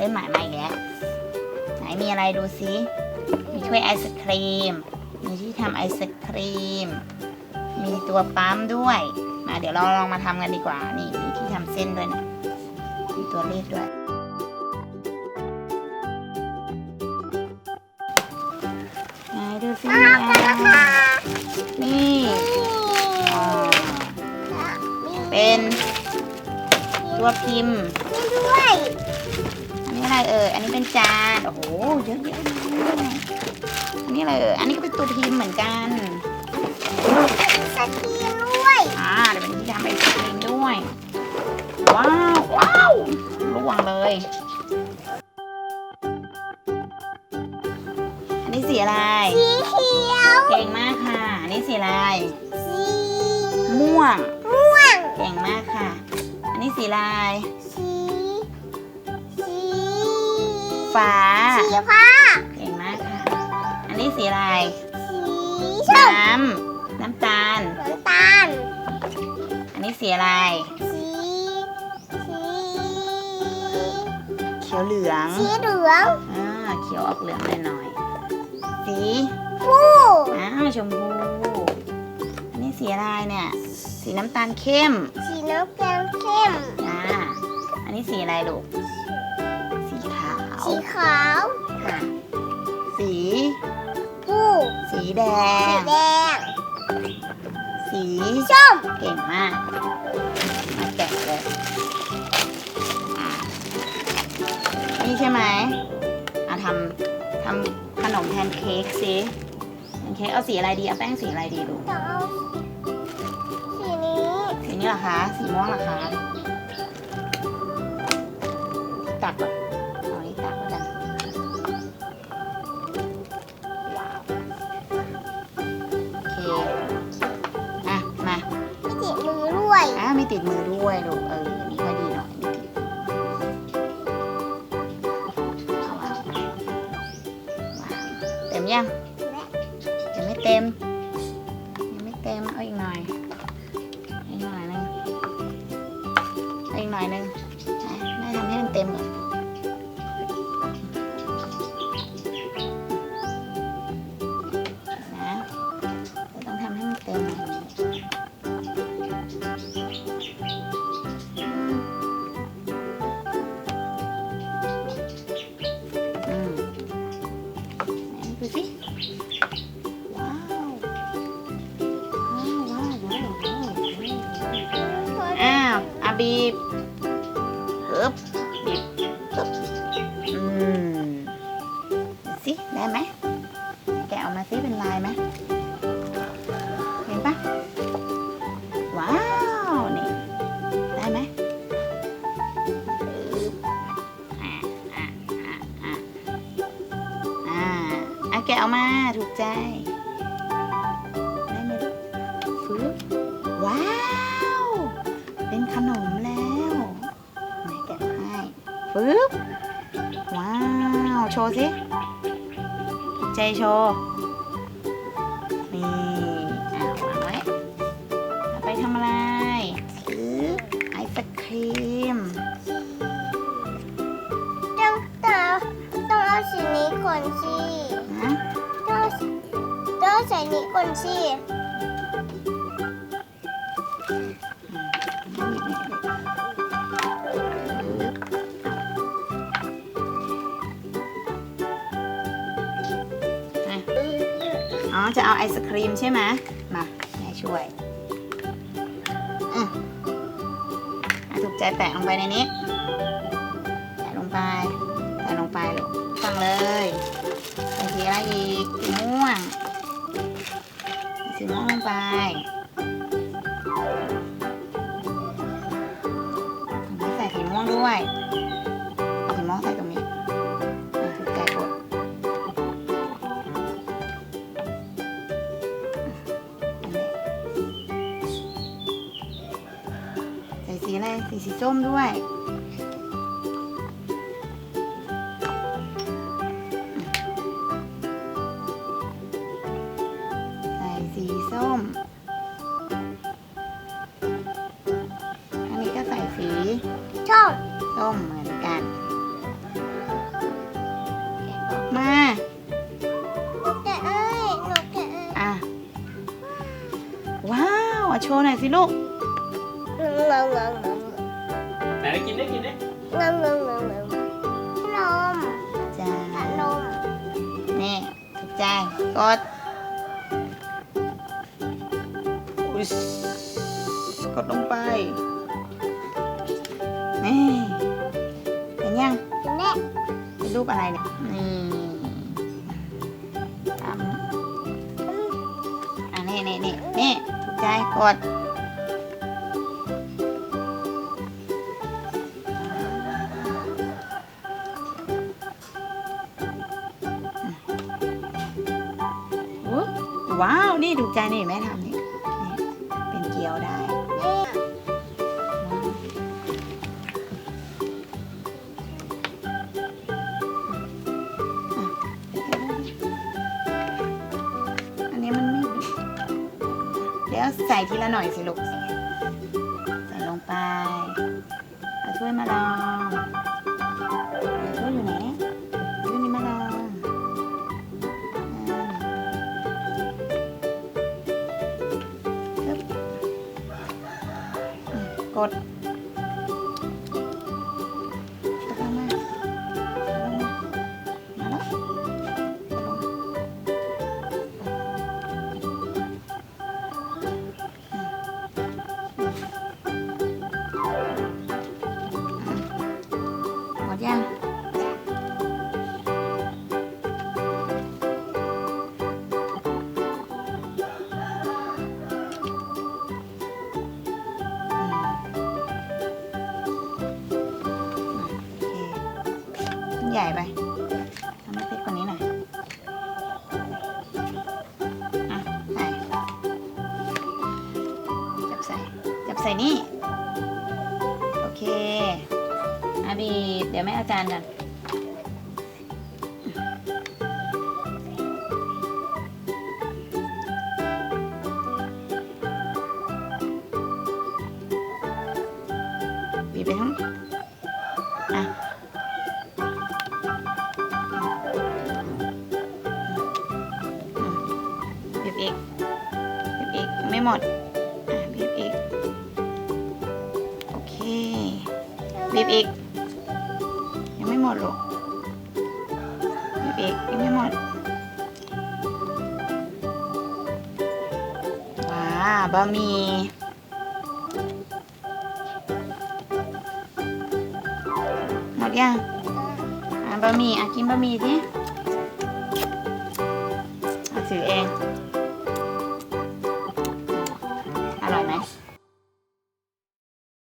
เล่นหมายมาอีกแล้วไหนมีอะไรดูซิมีถ้วยไอศครีม มีที่ทำไอศครีม มีตัวปั๊มด้วย มาเดี๋ยวเราลองมาทำกันดีกว่า นี่มีที่ทำเส้นด้วยนะมีตัวรีดด้วยไหนดูซิมีอะไรนี่อ๋อเป็นตัวพิมพ์ เอ่ยอันนี้เป็นจานโอ้โหเยอะแยะเลยอันนี้อะไรเอ่ยอันนี้ก็เป็นตัวพิมพ์เหมือนกันสกีด้วยอ่าเดี๋ยวเป็นที่ทำไอศครีมด้วย ว้าวว้าวร่วงเลย อันนี้สีอะไรสีเขียวเก่งมากค่ะ อันนี้สีอะไรสีม่วงม่วงเก่งมากค่ะ อันนี้สีอะไรสีสี ฟ้า สีฟ้าเก่งมากค่ะ อันนี้สีอะไร สีส้มน้ำน้ำตาล น้ำตาล อันนี้สีอะไร สีสีเขียวเหลือง สีเหลืองอ่าเขียวออกเหลืองหน่อยๆสีฟูอ้าวชมพูอันนี้สีอะไรเนี่ย สีน้ำตาลเข้ม สีน้ำตาลเข้มอ่าอันนี้สีอะไรลูกสีขาว สีขาวค่ะ สีฟูสีแดสีง แดง สีส้ม เก่งมาก มาแกะเลยอะนี่ใช่ไหมเอาทำทำขนมแพนเค้กสิแพนเค้กเอาสีอะไรดีเอาแป้งสีอะไรดีลูกต้องเอาสีนี้ สีนี้เหรอคะ สีม่วงเหรอคะ ตักก่อน ติดมือด้วยลูกเออนี่ก็ดีหน่อยนี่ติดเข้ามาเต็มยังยังไม่เต็มยังไม่เต็มเอาอีกหน่อยอีกหน่อยนึงเอาอีกหน่อยนึงอะแม่ทำให้มันเต็มก่อน ดูสิว้าวว้าวว้าวว้าวว้าวอ้าวอาบีบฮึบบีบฮึบอืมสิได้ไหมแกะออกมาสิเป็นลายไหม กะออกมาถูกใจได้ไหมลูกฟื้บว้าว เป็นขนมแล้วไหนแกะให้ฟื้บว้าว โชว์สิถูกใจโชว์ นี่อะวางไว้เอาไปทำอะไรฟื้บไอศครีมต้องต้องต้องเอาสีนี้ก่อนสิ ใส่นี้ก่อนสิอ๋อ จะเอาไอศครีมใช่ไหมมาแม่ช่วยอืมถูกใจแตะลงไปในนี้แตะลงไปแตะลงไปลูกฟังเลยใส่สีอะไรอีกม่วง ส่สีม่วงลงไปใส่สีม่วงด้วยสีม่วงใส่ตรงนี้อ่ถูกใจกดใส่สีอะไรสีสีส้มด้วย โชว์หน่อยสิลูกงงงงงไหนกินได้กินได้งงงงงงนมจ้าขนมนี่ถูกใจกดอุ๊ยกดลงไปนี่เป็นยังเน่เป็นรูปอะไรเนี่ยนี่ นี่นี่นี่ถูกใจกดอุ๊ยว้าว นี่ถูกใจนี่แม่ทำนี่เป็นเกี๊ยวได้ ใส่ทีละหน่อยสิลูก ใส่ลงไปเอาถ้วยมาลองเอาถ้วยอยู่ไหนถ้วยนี้มาลองอกด ใหญ่ไปทำให้เล็กกว่านี้หน่อยอะใส่จับใส่ จับใส่นี่ โอเคอาบีเดี๋ยวแม่อาจารย์กันบีบไปทั้ง หมดอะบีบอีก โอเคบีบอีก ยังไม่หมดหรอกบีบอีกยังไม่หมด ว้าบะหมี่หมดยังอะบะหมี่อะกินบะหมี่สิ